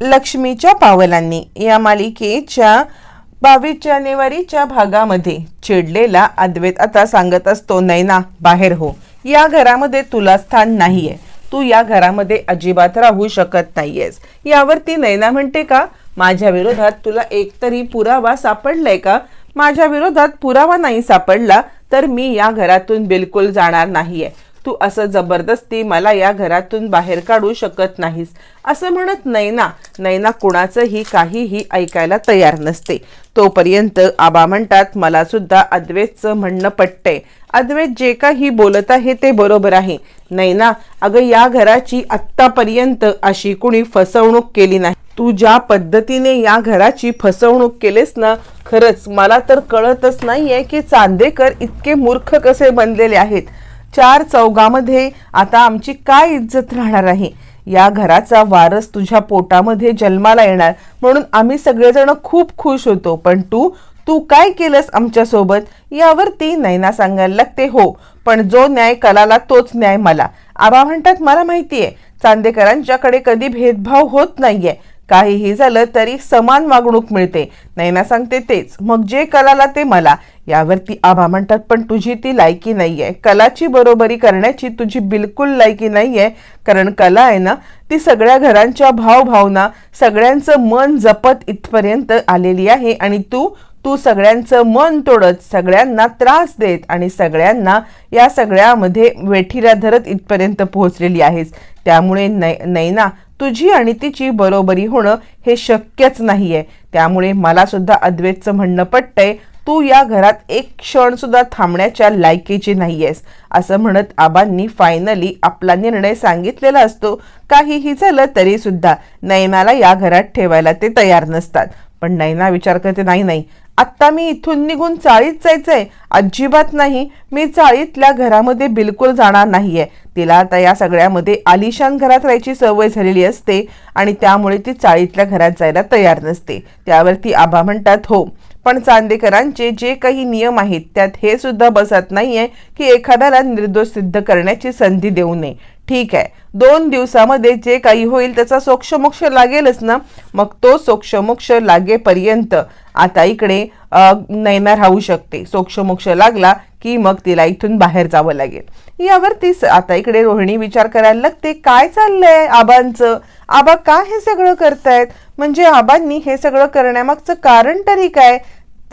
लक्ष्मीच्या पावलांनी या मालिकेच्या बावीस जानेवारीच्या भागामध्ये चिडलेला अद्वैत आता सांगत असतो नैना बाहेर हो. या घरामध्ये तुला स्थान नाहीये. तू या घरामध्ये अजिबात राहू शकत नाहीयेस. यावरती नैना म्हणते का माझ्या विरोधात तुला एकतरी पुरावा सापडलाय का? माझ्या विरोधात पुरावा नाही सापडला तर मी या घरातून बिलकुल जाणार नाहीये. तू असं जबरदस्ती मला या घरातून बाहेर काढू शकत नाहीस. असं म्हणत नैना नैना कुणाचंही काहीही ऐकायला तयार नसते. तोपर्यंत आबा म्हणतात मला सुद्धा अद्वैतचं म्हणणं पटतंय. अद्वैत जे काही बोलत आहे ते बरोबर आहे. नैना अगं या घराची आत्तापर्यंत अशी कुणी फसवणूक केली नाही. तू ज्या पद्धतीने या घराची फसवणूक केलीस ना खरंच मला तर कळतच नाहीये की चांदेकर इतके मूर्ख कसे बनलेले आहेत. चार चौघामध्ये आता आमची काय इज्जत राहणार आहे? या घराचा वारस तुझ्या पोटामध्ये जन्माला येणार म्हणून आम्ही सगळेजण खूप खुश होतो. पण तू तू काय केलंस आमच्यासोबत? यावरती नैना सांगायला लागते हो पण जो न्याय कलाला तोच न्याय मला. आबा म्हणतात मला माहिती आहे चांदेकरांच्याकडे कधी भेदभाव होत नाहीये. काहीही झालं तरी समान वागणूक मिळते. नैना सांगते तेच मग जे कलाला ते मला. यावरती आभा म्हणतात पण तुझी ती लायकी नाही आहे कलाची बरोबरी करण्याची तुझी बिलकुल लायकी नाही आहे कारण कला आहे ना ती सगळ्या घरांच्या भावभावना सगळ्यांचं मन जपत इथपर्यंत आलेली आहे आणि तू तू सगळ्यांचं मन तोडत सगळ्यांना त्रास देत आणि सगळ्यांना या सगळ्यामध्ये वेठीला धरत इथपर्यंत पोहोचलेली आहेस. त्यामुळे नै नैना तुझी आणि तिची बरोबरी होणं हे शक्यच नाहीये. त्यामुळे मला सुद्धा अद्वैतचं म्हणणं पटतंय तू या घरात एक क्षण सुद्धा थांबण्याच्या लायकीची नाहीयेस. असं म्हणत आबांनी फायनली आपला निर्णय सांगितलेला असतो. काहीही झालं तरी सुद्धा नैनाला या घरात ठेवायला ते तयार नसतात. पण नैना विचार करते नाही नाही आत्ता मी इथून निघून चाळीत जायचंय. अजिबात नाही. मी चाळीतल्या घरामध्ये बिलकुल जाणार नाहीये. तिला आता या सगळ्यामध्ये आलिशान घरात राहायची सवय झालेली असते आणि त्यामुळे ती चाळीतल्या घरात जायला तयार नसते. त्यावरती आबा म्हणतात हो पण चांदेकरांचे जे काही नियम आहेत त्यात हे सुद्धा बसत नाहीये की एखाद्याला निर्दोष सिद्ध करण्याची संधी देऊ नये. ठीक आहे दोन दिवसामध्ये जे काही होईल त्याचा सोक्षमोक्ष लागेलच ना? मग तो सोक्षमोक्ष लागेपर्यंत आता इकडे नैना राहू शकते. सोक्षमोक्ष लागला की मग तिला इथून बाहेर जावं लागेल. यावरती आता इकडे रोहिणी विचार करायला लागते काय चाललंय आबांचं? आबा का हे सगळं करतायत? म्हणजे आबांनी हे सगळं करण्यामागचं कारण तरी काय?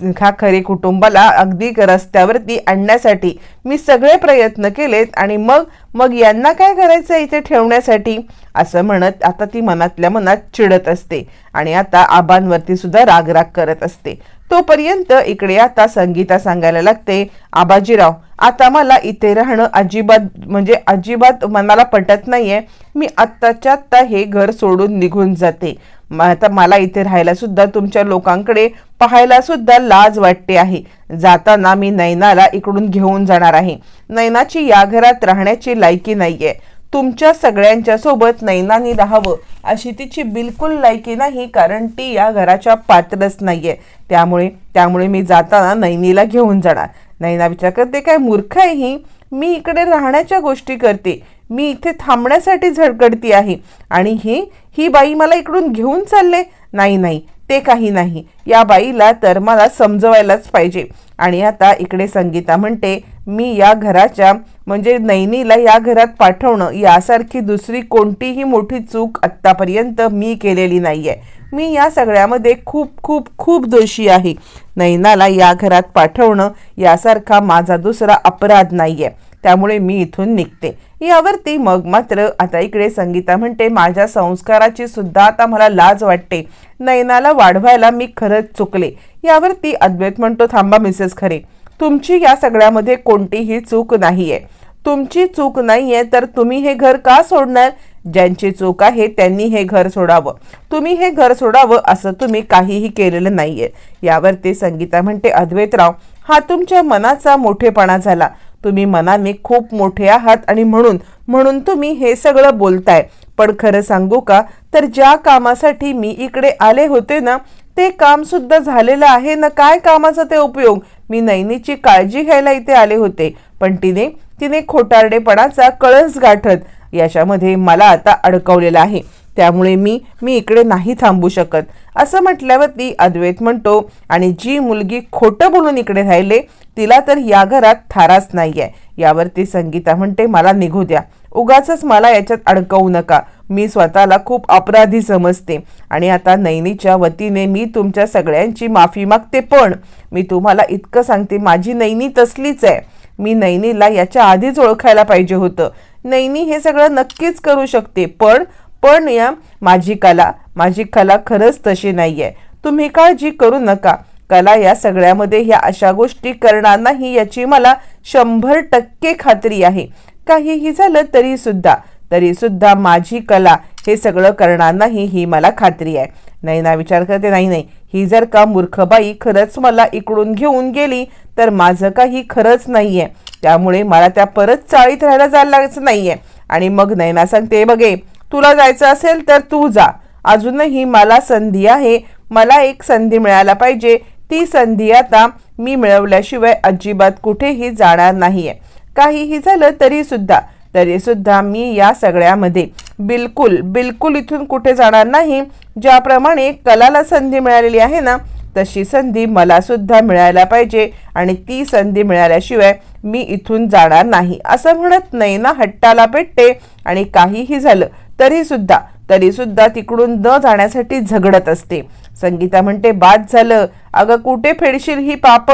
ह्या कुटुंबाला अगदी रस्त्यावरती आणण्यासाठी मी सगळे प्रयत्न केलेत आणि मग मग यांना काय करायचं इथे ठेवण्यासाठी? असं म्हणत आता ती मनातल्या मनात चिडत असते आणि आता आबांवरती सुद्धा रागराग करत असते. तोपर्यंत इकडे आता संगीता सांगायला लागते आबाजीराव आता मला इथे राहणं अजिबात म्हणजे अजिबात मनाला पटत नाहीये. मी आत्ताच्या आत्ता हे घर सोडून निघून जाते. आता मला इथे राहायला सुद्धा तुमच्या लोकांकडे पाहायला सुद्धा लाज वाटते आहे. जाताना मी नैनाला इकडून घेऊन जाणार आहे. नैनाची या घरात राहण्याची लायकी नाहीये. तुमच्या सगळ्यांच्या सोबत नैनानी राहावं अशी तिची बिलकुल लायकी नाही कारण ती या घराच्या पात्रच नाहीये. त्यामुळे त्यामुळे मी जाताना नैनीला घेऊन जाणार. नैना विचार करते काय मूर्ख आहे ही? मी इकडे राहण्याच्या गोष्टी करते. मी इथे थांबण्यासाठी झडकडती आहे. आणि ही ही बाई मला इकडून घेऊन चालले? नाही नाही ते काही नाही. या बाईला तर मला समजवायलाच पाहिजे. आणि आता इकडे संगीता म्हणते मी या घराच्या म्हणजे नैनीला या घरात पाठवणं यासारखी दुसरी कोणतीही मोठी चूक आत्तापर्यंत मी केलेली नाही आहे मी या सगळ्यामध्ये खूप खूप खूप दोषी आहे. नैनाला या घरात पाठवणं यासारखा माझा दुसरा अपराध नाही आहे त्यामुळे मी इथून निघते. यावरती मग मात्र आता इकडे संगीता म्हणते माझ्या संस्काराची सुद्धा आता मला लाज वाटते. नैनाला वाढवायला मी खरंच चुकले. यावरती अद्वैत म्हणतो थांबा मिसेस खरे. तुमची या सगळ्यामध्ये कोणतीही चूक नाहीये. तुमची चूक नाहीये तर तुम्ही हे घर का सोडणार? ज्यांची चूक आहे त्यांनी हे घर सोडावं. तुम्ही हे घर सोडावं असं तुम्ही काहीही केलेलं नाहीये. यावरती संगीता म्हणते अद्वैतराव हा तुमच्या मनाचा मोठेपणा झाला. तुम्ही मनाने खूप मोठे आहात आणि म्हणून म्हणून तुम्ही हे सगळं बोलताय. पण खरं सांगू का? तर ज्या कामासाठी मी इकडे आले होते ना ते काम सुद्धा झालेलं आहे ना? काय कामाचा ते उपयोग? मी नैनीची काळजी घ्यायला इथे आले होते पण तिने तिने खोटारडेपणाचा कळस गाठत याच्यामध्ये मला आता अडकवलेलं आहे. त्यामुळे मी मी इकडे नाही थांबू शकत. असं म्हटल्यावरती अद्वैत म्हणतो आणि जी मुलगी खोटं बोलून इकडे राहिले तिला तर या घरात थाराच आहे यावरती संगीता म्हणते मला निघू द्या. उगाच मला याच्यात अडकवू नका. मी स्वतःला खूप अपराधी समजते. आणि आता नैनीच्या वतीने मी तुमच्या सगळ्यांची माफी मागते पण मी तुम्हाला इतकं सांगते माझी नैनी तसलीच आहे. मी नैनीला याच्या आधीच ओळखायला पाहिजे होतं. नैनी हे सगळं नक्कीच करू शकते पण पण या माझी कला माझी कला खरंच तशी नाही आहे तुम्ही काळजी करू नका. कला या सगळ्यामध्ये ह्या अशा गोष्टी करणार नाही याची मला शंभर टक्के खात्री आहे. काहीही झालं तरी सुद्धा तरी सुद्धा माझी कला हे सगळं करणार नाही ही मला खात्री आहे. नाही ना विचार करते नाही नाही ही जर का मूर्खबाई खरंच मला इकडून घेऊन गेली तर माझं काही खरंच नाही आहे त्यामुळे मला त्या परत चाळीत राहायला जायला लागायचं आहे आणि मग नैना सांगते बघे तुला जायचं असेल तर तू जा. अजूनही मला संधी आहे. मला एक संधी मिळायला पाहिजे. ती संधी आता मी मिळवल्याशिवाय अजिबात कुठेही जाणार नाही आहे काहीही झालं तरी सुद्धा तरी सुद्धा मी या सगळ्यामध्ये बिलकुल बिलकुल इथून कुठे जाणार नाही. ज्याप्रमाणे कलाला संधी मिळालेली आहे ना तशी संधी मला सुद्धा मिळायला पाहिजे आणि ती संधी मिळाल्याशिवाय मी इथून जाणार नाही. असं म्हणत नैना हट्टाला पेटते आणि काहीही झालं तरी सुद्धा तरी सुद्धा तिकडून न जाण्यासाठी झगडत असते. संगीता म्हणते बाद झालं. अगं कुठे फेडशील ही पाप?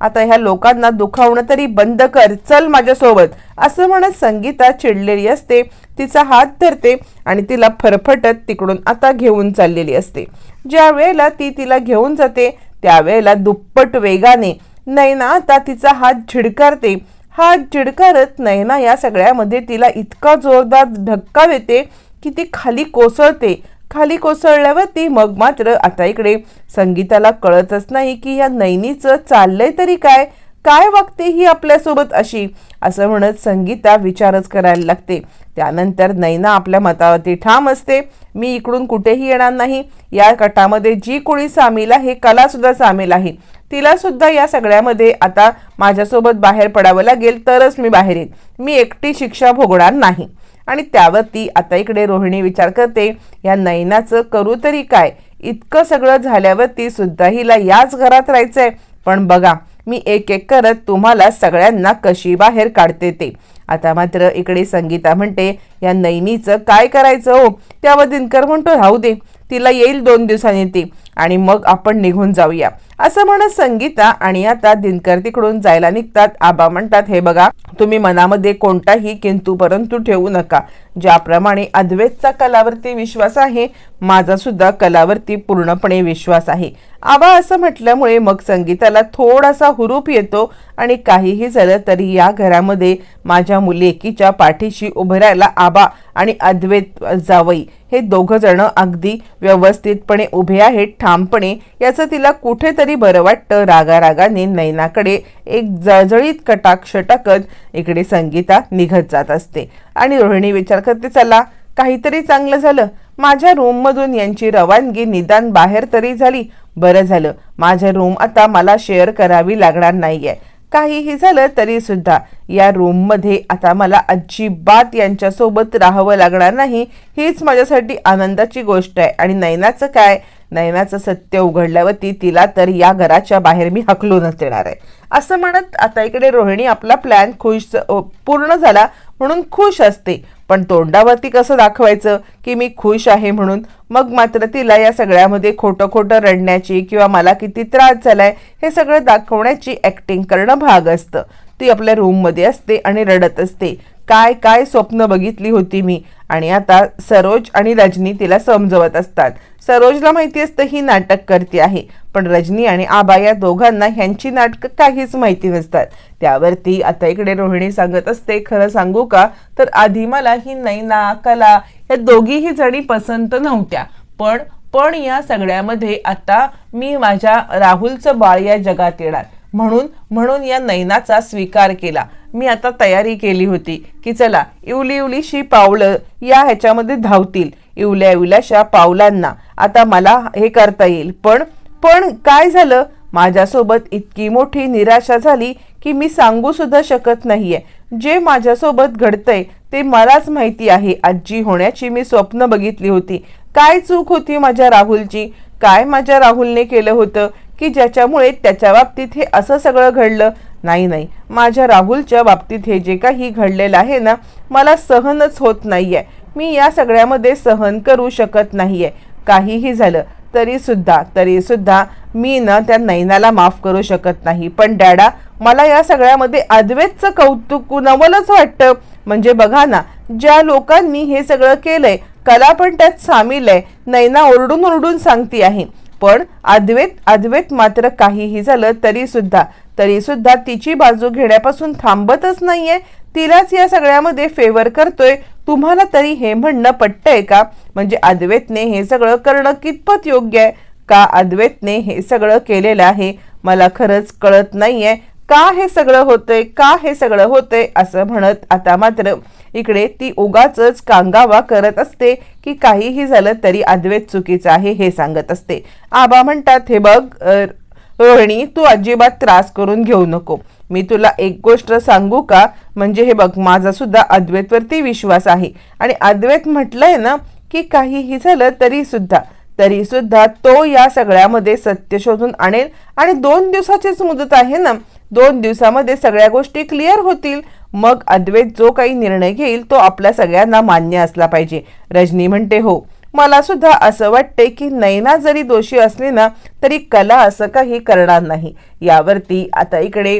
आता ह्या लोकांना दुखावणं तरी बंद कर. चल माझ्यासोबत. असं म्हणत संगीता चिडलेली असते. तिचा हात धरते आणि तिला फरफटत तिकडून आता घेऊन चाललेली असते. ज्या वेळेला ती तिला घेऊन जाते त्यावेळेला दुप्पट वेगाने नैना आता तिचा हात झिडकारते. हात झिडकारत नैना या सगळ्यामध्ये तिला इतका जोरदार धक्का देते की ती खाली कोसळते. खाली कोसळल्यावर ती मग मात्र आता इकडे. संगीताला कळतच नाही की या नैनीचं चाललंय तरी काय? काय वागते ही आपल्यासोबत अशी? असं म्हणत संगीता विचारच करायला लागते. त्यानंतर नैना आपल्या मतावरती ठाम असते. मी इकडून कुठेही येणार नाही. या कटामध्ये जी कोणी सामील आहे कलासुद्धा सामील आहे. तिला सुद्धा या सगळ्यामध्ये आता माझ्यासोबत बाहेर पडावं लागेल तरच मी बाहेर येईन. मी एकटी शिक्षा भोगणार नाही. आणि त्यावरती आता इकडे रोहिणी विचार करते या नैनाचं करू तरी काय? इतकं सगळं झाल्यावरती सुद्धा हिला याच घरात राहायचंय. पण बघा मी एक एक करत तुम्हाला सगळ्यांना कशी बाहेर काढते ते. आता मात्र इकडे संगीता म्हणते या नैनीचं काय करायचं हो? त्यावर दिनकर म्हणतो राहू दे तिला येईल दोन दिवसांनी ती. आणि मग आपण निघून जाऊया. असं म्हणत संगीता आणि आता दिनकर तिकडून जायला निघतात. आबा म्हणतात हे बघा तुम्ही मनामध्ये कोणताही किंतू परंतु ठेवू नका. ज्याप्रमाणे अद्वैतचा कलावरती विश्वास आहे माझा सुद्धा कलावरती पूर्णपणे विश्वास आहे. आबा असं म्हटल्यामुळे मग संगीताला थोडासा हुरूप येतो आणि काहीही झालं तरी या घरामध्ये माझ्या मुलेकीच्या पाठीशी उभं राहायला आबा आणि अद्वैत जावई हे दोघं जण अगदी व्यवस्थितपणे उभे आहेत ठामपणे. याचं तिला कुठेतरी बरं वाटतं. रागारागाने नैनाकडे एक जळजळीत कटाक्ष टाकत इकडे संगीता निघत जात असते. आणि रोहिणी विचार करते चला काहीतरी चांगलं झालं. माझ्या रूममधून यांची रवानगी निदान बाहेर तरी झाली. बरं झालं. माझ्या रूम आता मला शेअर करावी लागणार नाही आहे काहीही झालं तरी सुद्धा या रूममध्ये आता मला अजिबात यांच्यासोबत राहावं लागणार नाही. हीच माझ्यासाठी आनंदाची गोष्ट आहे. आणि नैनाचं काय? नयनाचं सत्य उघडल्यावरती तिला तर या घराच्या बाहेर मी हकलूनच देणार आहे. असं म्हणत आता इकडे रोहिणी आपला प्लॅन खुश पूर्ण झाला म्हणून खुश असते. पण तोंडावरती कसं दाखवायचं की मी खुश आहे म्हणून? मग मात्र तिला या सगळ्यामध्ये खोटं खोटं रडण्याची किंवा मला किती त्रास झालाय हे सगळं दाखवण्याची ॲक्टिंग करणं भाग असतं. ती आपल्या रूममध्ये असते आणि रडत असते. काय काय स्वप्न बघितली होती मी. आणि आता सरोज आणि रजनी तिला समजवत असतात. सरोजला माहिती असतं ही नाटक करते आहे. पण रजनी आणि आबा या दोघांना ह्यांची नाटकं काहीच माहिती नसतात. त्यावरती आता इकडे रोहिणी सांगत असते खरं सांगू का? तर आधी मला ही नैना कला या दोघीही जणी पसंत नव्हत्या. पण पण या सगळ्यामध्ये आता मी माझ्या राहुलचं बाळ या जगात येणार. म्हणून म्हणून या नैनाचा स्वीकार केला. मी आता तयारी केली होती की चला इवली इवलीशी पावलं या ह्याच्यामध्ये धावतील. इवल्या इवल्याशा पावलांना. आता मला हे करता येईल. पण पण काय झालं? माझ्यासोबत इतकी मोठी निराशा झाली की मी सांगू सुद्धा शकत नाहीये. जे माझ्यासोबत घडतंय ते मलाच माहिती आहे. आजी होण्याची मी स्वप्न बघितली होती. काय चूक होती माझ्या राहुलची? काय माझ्या राहुलने केलं होतं की ज्याच्यामुळे त्याच्या बाबतीत हे असं सगळं घडलं? नाही नाही. माझ्या राहुलच्या बाबतीत हे जे काही घडलेलं आहे ना मला सहनच होत नाहीये. मी या सगळ्यामध्ये सहन करू शकत नाहीये. काहीही झालं तरीसुद्धा तरीसुद्धा मी ना त्या नैनाला माफ करू शकत नाही. पण डॅडा मला या सगळ्यामध्ये अद्वैतचं कौतुक नवलच वाटतं? म्हणजे बघा ना ज्या लोकांनी हे सगळं केलंय कला पण त्यात सामील आहे. नैना ओरडून ओरडून सांगती आहे पण अद्वैत अद्वैत मात्र काहीही झालं तरीसुद्धा तरी सुद्धा तिची बाजू घेण्यापासून थांबतच नाहीये. तिलाच या सगळ्यामध्ये फेवर करतोय. तुम्हाला तरी हे म्हणणं पटतंय का? म्हणजे अद्वैतने हे सगळं करणं कितपत योग्य आहे? का अद्वैतने हे सगळं केलेलं आहे? मला खरंच कळत नाहीये. का हे सगळं होतंय? का हे सगळं होतंय? असं म्हणत आता मात्र इकडे ती उगाच कांगावा करत असते की काहीही झालं तरी अद्वैत चुकीचं आहे हे सांगत असते. आबा म्हणतात हे बघ रोहिणी तू अजिबात त्रास करून घेऊ नको. मी तुला एक गोष्ट सांगू का? म्हणजे हे बघ माझा सुद्धा अद्वैतवरती विश्वास आहे. आणि अद्वैत म्हटलंय ना की काहीही झालं तरी सुद्धा तरी सुद्धा तो या सगळ्यामध्ये सत्य शोधून आणेल. आणि दोन दिवसाचीच मुदत आहे ना दोन दिवसामध्ये सगळ्या गोष्टी क्लिअर होतील. मग अद्वैत जो काही निर्णय घेईल तो आपल्या सगळ्यांना मान्य असला पाहिजे. रजनी म्हणते हो. मला सुद्धा असं वाटते की नैना जरी दोषी असली ना तरी कला असं काही करणार नाही. यावरती आता इकडे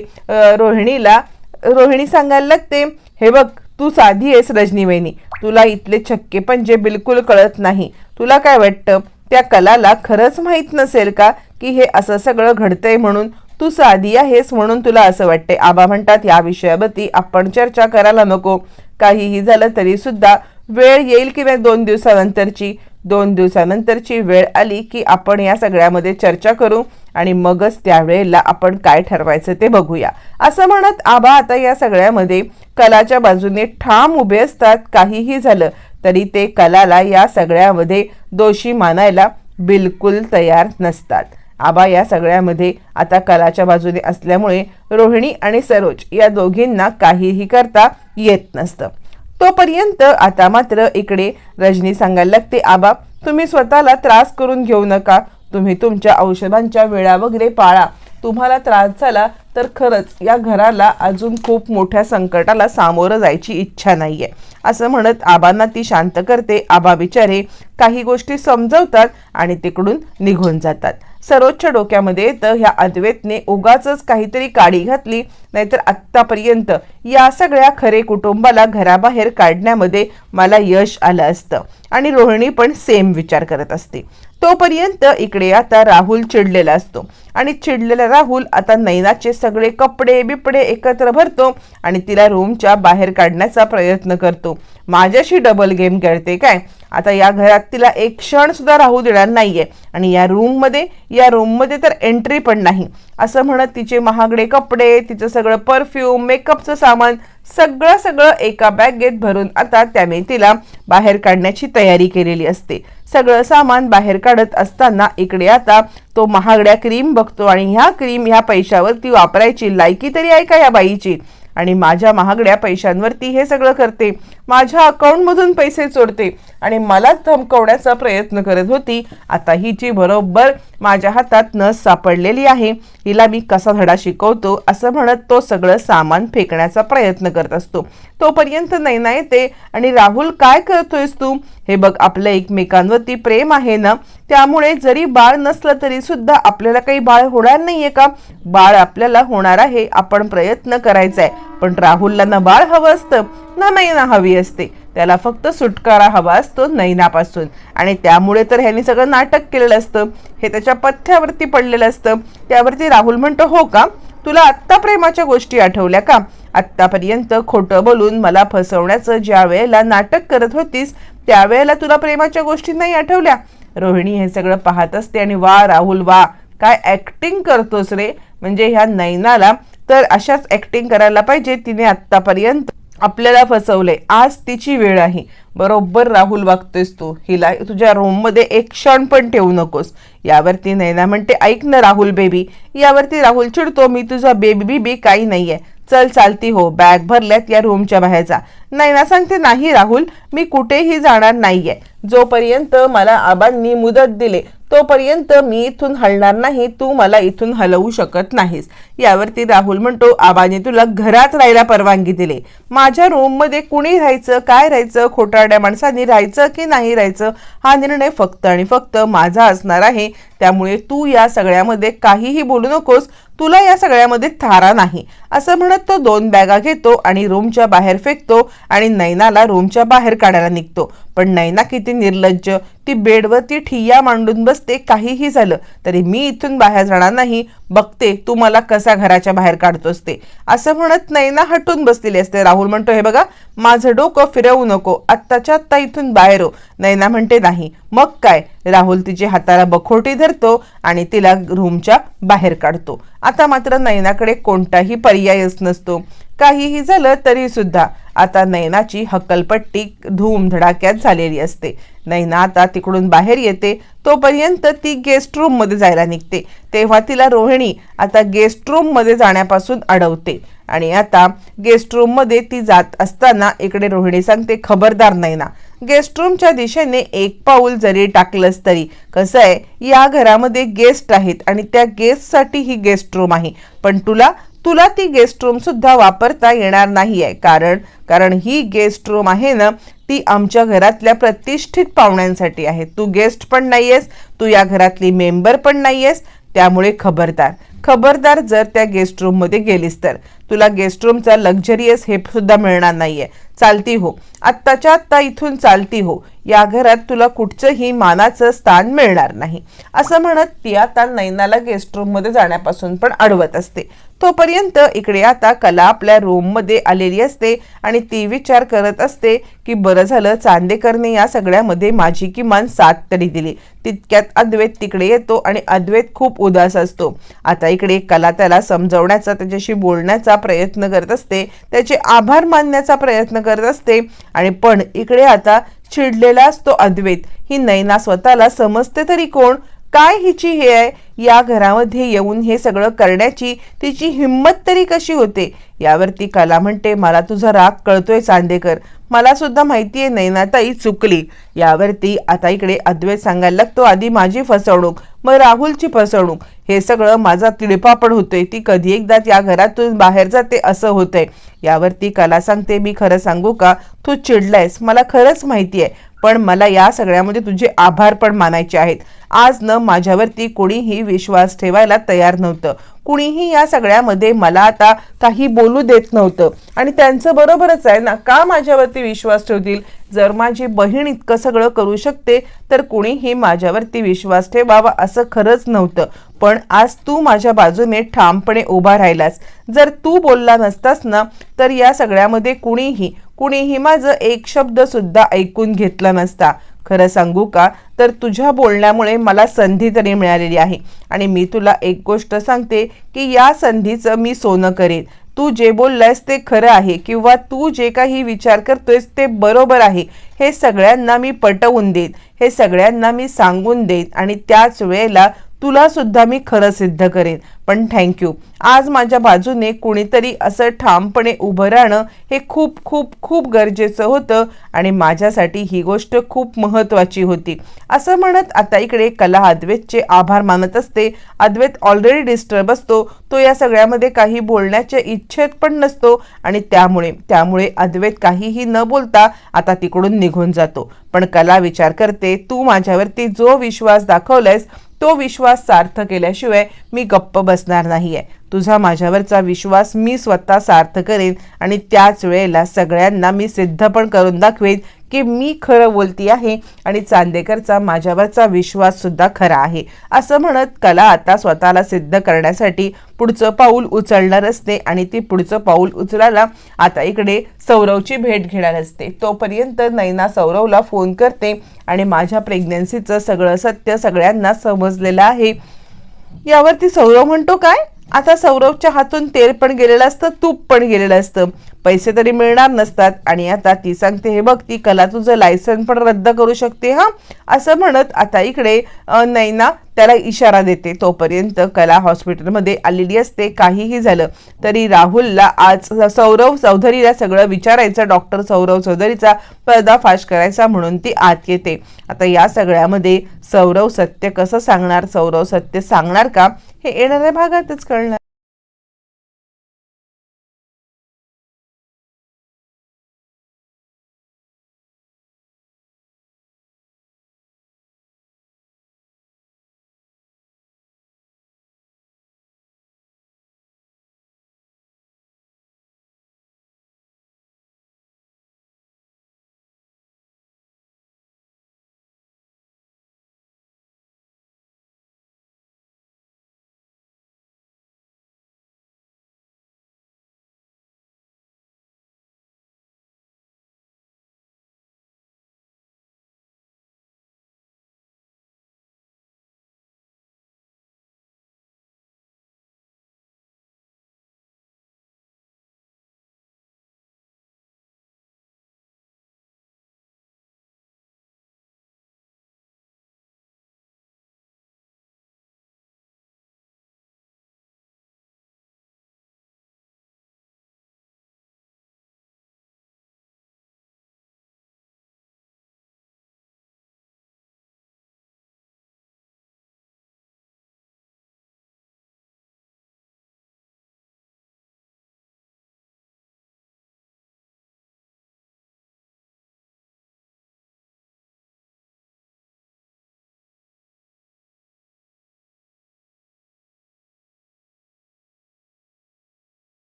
रोहिणीला रोहिणी सांगायला लागते हे बघ तू साधी आहेस रजनी वहिनी. तुला इथले छक्के पण जे बिलकुल कळत नाही. तुला काय वाटतं? त्या कलाला खरंच माहीत नसेल का की हे असं सगळं घडतंय म्हणून? तू साधी आहेस म्हणून तुला असं वाटते आबा म्हणतात या विषयावरती आपण चर्चा करायला नको. काहीही झालं तरी सुद्धा वेळ येईल किंवा दोन दिवसानंतरची दोन दिवसानंतरची वेळ आली की आपण या सगळ्यामध्ये चर्चा करू आणि मगच त्यावेळेला आपण काय ठरवायचं ते बघूया. असं म्हणत आबा आता या सगळ्यामध्ये कलाच्या बाजूने ठाम उभे असतात. काहीही झालं तरी ते कलाला या सगळ्यामध्ये दोषी मानायला बिलकुल तयार नसतात. आबा या सगळ्यामध्ये आता कलाच्या बाजूने असल्यामुळे रोहिणी आणि सरोज या दोघींना काहीही करता येत नसतं. तोपर्यंत आता मात्र इकडे रजनी सांगायला लागते आबा तुम्ही स्वतःला त्रास करून घेऊ नका. तुम्ही तुमच्या औषधांच्या वेळा वगैरे पाळा. तुम्हाला त्रास झाला तर खरंच या घराला अजून खूप मोठ्या संकटाला सामोरं जायची इच्छा नाहीये. असं म्हणत आबांना ती शांत करते. आबा बिचारे काही गोष्टी समजवतात आणि तिकडून निघून जातात. सरोजच्या डोक्यामध्ये येतं ह्या अद्वैतने उगाच काहीतरी काडी घातली नाहीतर आत्तापर्यंत या सगळ्या खरे कुटुंबाला घराबाहेर काढण्यामध्ये मला यश आलं असतं. आणि रोहिणी पण सेम विचार करत असते. तोपर्यंत इकडे आता राहुल चिडलेला असतो. आणि चिडलेला राहुल आता नैनाचे सगळे कपडे बिपडे एकत्र भरतो आणि तिला रूमच्या बाहेर काढण्याचा प्रयत्न करतो. माझ्याशी डबल गेम खेळते काय? आता या घरात तिला एक क्षण सुद्धा राहू देणार नाहीये. आणि या रूममध्ये या रूममध्ये तर एंट्री पण नाही. असं म्हणत तिचे महागडे कपडे तिचं सगळं परफ्यूम मेकअपचं सामान सगळं सगळं एका बॅगेत भरून आता त्याने तिला बाहेर काढण्याची तयारी केलेली असते. सगळं सामान बाहेर काढत असताना इकडे आता तो महागड्या क्रीम बघतो आणि ह्या क्रीम ह्या पैशावरती वापरायची लायकी तरी आहे का या बाईची? आणि माझ्या महागड्या पैशांवरती हे सगळं करते. माझ्या अकाउंटमधून पैसे चोरते. आणि मलाच धमकवण्याचा प्रयत्न करत होती. आता हिची बरोबर माझ्या हातात नस सापडलेली आहे हिला मी कसा धडा शिकवतो असं म्हणत तो सगळं सामान फेकण्याचा प्रयत्न करत असतो. तोपर्यंत नैना येते आणि राहुल काय करतोयस तू? हे बघ आपलं एकमेकांवरती प्रेम आहे ना त्यामुळे जरी बाळ नसलं तरी सुद्धा आपल्याला काही बाळ होणार नाहीये का? बाळ आपल्याला होणार आहे आपण प्रयत्न करायचा आहे पण राहुलला ना बाळ हवं असतं ना नैना हवी असते. त्याला फक्त सुटकारा हवा असतो नैनापासून. आणि त्यामुळे तर ह्यांनी सगळं नाटक केलेलं असतं. हे त्याच्या पथ्यावरती पडलेलं असतं. त्यावरती राहुल म्हणतो हो का? तुला आत्ता प्रेमाच्या गोष्टी आठवल्या का? आत्तापर्यंत खोटं बोलून मला फसवण्याचं ज्या वेळेला नाटक करत होतीस त्यावेळेला तुला प्रेमाच्या गोष्टी नाही आठवल्या? रोहिणी हे सगळं पाहत असते आणि वा राहुल वा काय ऍक्टिंग करतोस रे? म्हणजे ह्या नैनाला तर अशाच ऍक्टिंग करायला पाहिजे तिने आत्तापर्यंत आपल्याला फसवलंय आज तिची वेळ आहे. बरोबर राहुल वागतोयस तू. हिला तुझ्या रूममध्ये एक क्षण पण ठेवू नकोस. यावरती नैना म्हणते ऐक ना राहुल बेबी यावरती राहुल चिडतो. मी तुझा बेबी बीबी काही आहे चल चालती हो बॅग भरल्यात या रूमच्या बाहेरचा नैना सांगते नाही राहुल मी कुठेही जाणार नाहीये. जोपर्यंत मला आबांनी मुदत दिले तोपर्यंत मी इथून हलणार नाही तू मला इथून हलवू शकत नाहीस. यावरती राहुल म्हणतो आबाने तुला घरात राहायला परवानगी दिली. माझ्या रूममध्ये कुणी राहायचं काय राहायचं खोटारड्या माणसांनी राहायचं की नाही राहायचं हा निर्णय फक्त आणि फक्त माझा असणार आहे. त्यामुळे तू या सगळ्यामध्ये काहीही बोलू नकोस. तुला या सगळ्यामध्ये थारा नाही. असं म्हणत तो दोन बॅगा घेतो आणि रूमच्या बाहेर फेकतो आणि नैनाला रूमच्या बाहेर काढायला निघतो. पण नैना किती निर्लज्ज. ती बेडवरती ठिय्या मांडून बस बसते काहीही झालं तरी मी इथून बाहेर जाणार नाही. बघते तू मला कसा घराच्या बाहेर काढतोस ते. असं म्हणत नैना हटून बसलेली असते. राहुल म्हणतो हे बघा माझं डोकं फिरवू नको. आत्ताच्या आत्ता इथून बाहेर हो. नैना म्हणते नाही. मग काय? राहुल तिच्या हाताला बखोटी धरतो आणि तिला रूमच्या बाहेर काढतो. आता मात्र नैनाकडे कोणताही पर्यायच नसतो. काहीही झालं तरी सुद्धा आता नैनाची हक्कलपट्टी धूमधडाक्यात झालेली असते. नैना आता तिकडून बाहेर येते. तोपर्यंत ती गेस्ट रूममध्ये जायला निघते. तेव्हा तिला रोहिणी आता गेस्ट रूममध्ये जाण्यापासून अडवते. आणि आता गेस्ट रूममध्ये ती जात असताना इकडे रोहिणी सांगते खबरदार नैना गेस्ट रूमच्या दिशेने एक पाऊल जरी टाकलंच तरी कसं आहे या घरामध्ये गेस्ट आहेत आणि त्या गेस्टसाठी ही गेस्ट रूम आहे. पण तुला तुला ती गेस्ट रूम सुद्धा वापरता येणार नाही आहे कारण कारण ही गेस्ट रूम आहे ना ती आमच्या घरातल्या प्रतिष्ठित पाहुण्यांसाठी आहे. तू गेस्ट पण नाहीयेस तू या घरातली मेंबर पण नाहीयेस त्यामुळे खबरदार. खबरदार जर त्या गेस्ट रूममध्ये गेलीस तर. तुला गेस्ट रूमचा लक्झरियस हे सुद्धा मिळणार नाहीये. चालती हो. आत्ताच्या आत्ता इथून चालती हो. या घरात तुला कुठचंही मानाचं स्थान मिळणार नाही. असं म्हणत ती आता नैनाला गेस्ट रूममध्ये जाण्यापासून पण अडवत असते. तोपर्यंत इकडे आता कला आपल्या रूममध्ये आलेली असते आणि ती विचार करत असते की बरं झालं चांदेकरने या सगळ्यामध्ये माझी किमान साथ तरी दिली. तितक्यात अद्वैत तिकडे येतो आणि अद्वैत खूप उदास असतो. आता इकडे कला त्याला समजवण्याचा त्याच्याशी बोलण्याचा प्रयत्न करत असते. त्याचे आभार मानण्याचा प्रयत्न करत असते. आणि पण इकडे आता चिडलेला असतो अद्वैत. ही नैना स्वतःला समजते तरी कोण? काय हिची हे आहे? या घरामध्ये येऊन हे सगळं करण्याची तिची हिंमत तरी कशी होते? यावरती कला म्हणते मला तुझा राग कळतोय चांदेकर. मला सुद्धा माहितीये नैनाताई चुकली. यावरती आता इकडे अद्वैत सांगायला लागतो आधी माझी फसवणूक मग राहुलची फसवणूक. हे सगळं माझा तिळपापड होतोय. ती कधी एकदा या घरातून बाहेर जाते असं होतंय. यावरती कला सांगते मी खरं सांगू का? तू चिडलायस. मला खरंच माहिती आहे पण मला या सगळ्यामध्ये तुझे आभार पण मानायचे आहेत. आज न माझ्यावरती कोणीही विश्वास ठेवायला तयार नव्हतं. कुणीही या सगळ्यामध्ये मला आता काही बोलू देत नव्हतं. आणि त्यांचं बरोबरच आहे ना का माझ्यावरती विश्वास ठेवतील? जर माझी बहीण इतकं सगळं करू शकते तर कुणीही माझ्यावरती विश्वास ठेवावा असं खरंच नव्हतं. पण आज तू माझ्या बाजूने ठामपणे उभा राहिलास. जर तू बोलला नसतास ना तर या सगळ्यामध्ये कुणीही कुणीही माझं एक शब्द सुद्धा ऐकून घेतला नसता. खरं सांगू का? तर तुझ्या बोलण्यामुळे मला संधी तरी मिळालेली आहे. आणि मी तुला एक गोष्ट सांगते की या संधीचं मी सोनं करेन. तू जे बोललायस ते खरं आहे किंवा तू जे काही विचार करतोयस ते बरोबर आहे. हे सगळ्यांना मी पटवून देईन. हे सगळ्यांना मी सांगून देईन. आणि त्याच वेळेला तुला सुद्धा मी खरं सिद्ध करेन. पण थँक्यू आज माझ्या बाजूने कुणीतरी असं ठामपणे उभं राहणं हे खूप खूप खूप गरजेचं होतं आणि माझ्यासाठी ही गोष्ट खूप महत्त्वाची होती. असं म्हणत आता इकडे कला अद्वैतचे आभार मानत असते. अद्वैत ऑलरेडी डिस्टर्ब असतो. तो या सगळ्यामध्ये काही बोलण्याच्या इच्छेत पण नसतो आणि त्यामुळे त्यामुळे अद्वैत काहीही न बोलता आता तिकडून निघून जातो. पण कला विचार करते तू माझ्यावरती जो विश्वास दाखवलायस तो विश्वास सार्थ केल्याशिवाय मी गप्प बसणार नाही आहे तुझा माझ्यावरचा विश्वास मी स्वतः सार्थ करेन आणि त्याच वेळेला सगळ्यांना मी सिद्ध पण करून दाखवेन की मी खरं बोलती आहे आणि चांदेकरचा माझ्यावरचा विश्वाससुद्धा खरा आहे. असं म्हणत कला आता स्वतःला सिद्ध करण्यासाठी पुढचं पाऊल उचलणार असते आणि ती पुढचं पाऊल उचलायला आता इकडे सौरवची भेट घेणार असते. तोपर्यंत नैना सौरवला फोन करते आणि माझ्या प्रेग्नन्सीचं सगळं सत्य सगळ्यांना समजलेलं आहे. यावरती सौरव म्हणतो काय? आता सौरवच्या हातून तेल पण गेलेलं असतं तूप पण गेलेलं असतं. पैसे तरी मिळणार नसतात आणि आता ती सांगते हे बघ ती कला तुझं लायसन पण रद्द करू शकते हा? असं म्हणत आता इकडे नैना त्याला इशारा देते. तोपर्यंत कला हॉस्पिटलमध्ये आलेली असते. काहीही झालं तरी राहुलला आज सौरव चौधरीला सगळं विचारायचं डॉक्टर सौरव चौधरीचा पर्दाफाश करायचा म्हणून ती आत येते. आता या सगळ्यामध्ये सौरव सत्य कसं सांगणार? सौरव सत्य सांगणार का? हे येणाऱ्या भागातच कळणार.